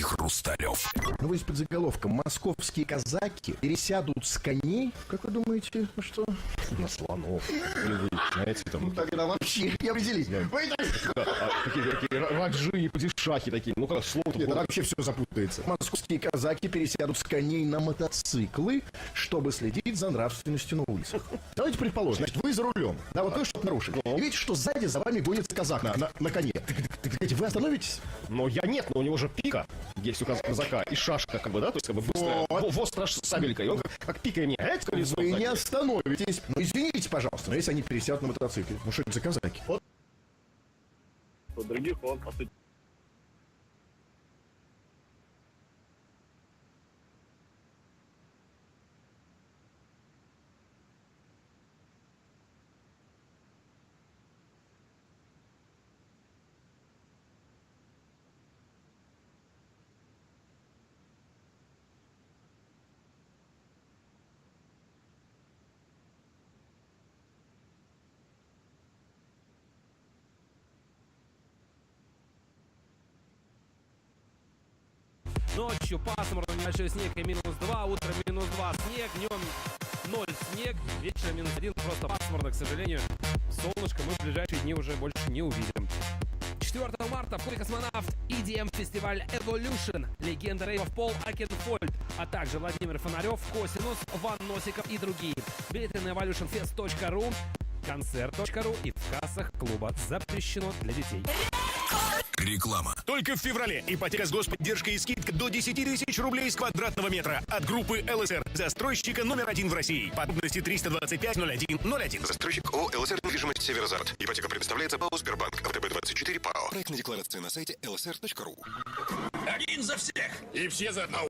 Юрий Хрусталев. Новость под заголовком «Московские казаки пересядут с коней». Как вы думаете, на что? На слонов. Или вы, знаете, там... Тогда вообще не определить. Вы да, а, такие, такие раджи и падишахи такие. Ну, как слон Нет, вообще все запутается. Московские казаки пересядут с коней на мотоциклы, чтобы следить за нравственностью на улицах. Давайте предположим, значит, вы за рулем, да, вот вы что-то нарушили. И видите, что сзади за вами гонится казак на, на, на коне. Так, так, так, вы остановитесь? Но я нет, но у него же пика есть у казака и шашка, как бы, да, то есть как бы быстрая. Вот. Страж сабелькой, и он как, как пикой мне. Эх, колесо Вы не остановитесь. Ну, извините, пожалуйста, но если они пересядут на мотоцикле, ну что это за казаки? Вот. У других он, по сути, Ночью пасмурно, небольшой снег и минус 2, утром минус 2 снег, днем 0 снег, вечером минус 1, просто пасмурно, к сожалению. Солнышко мы в ближайшие дни уже больше не увидим. 4 марта в «Космонавт» EDM фестиваль Evolution, легенда рейвов Пол Акенфольд, а также Владимир Фонарев, Косинус, Ван Носиков и другие. Билеты на evolutionfest.ru, концерт.ру и в кассах клуба запрещено для детей. Реклама. Только в феврале ипотека с господдержкой и скидка до 10 тысяч рублей с квадратного метра от группы ЛСР. Застройщика номер один в России. Подробности 325 01 01. Застройщик ООО ЛСР недвижимость Северозард. Ипотека предоставляется ПАО Сбербанк. ВТБ-24 ПАО. Проектная декларация на сайте lsr.ru. Один за всех. И все за одного.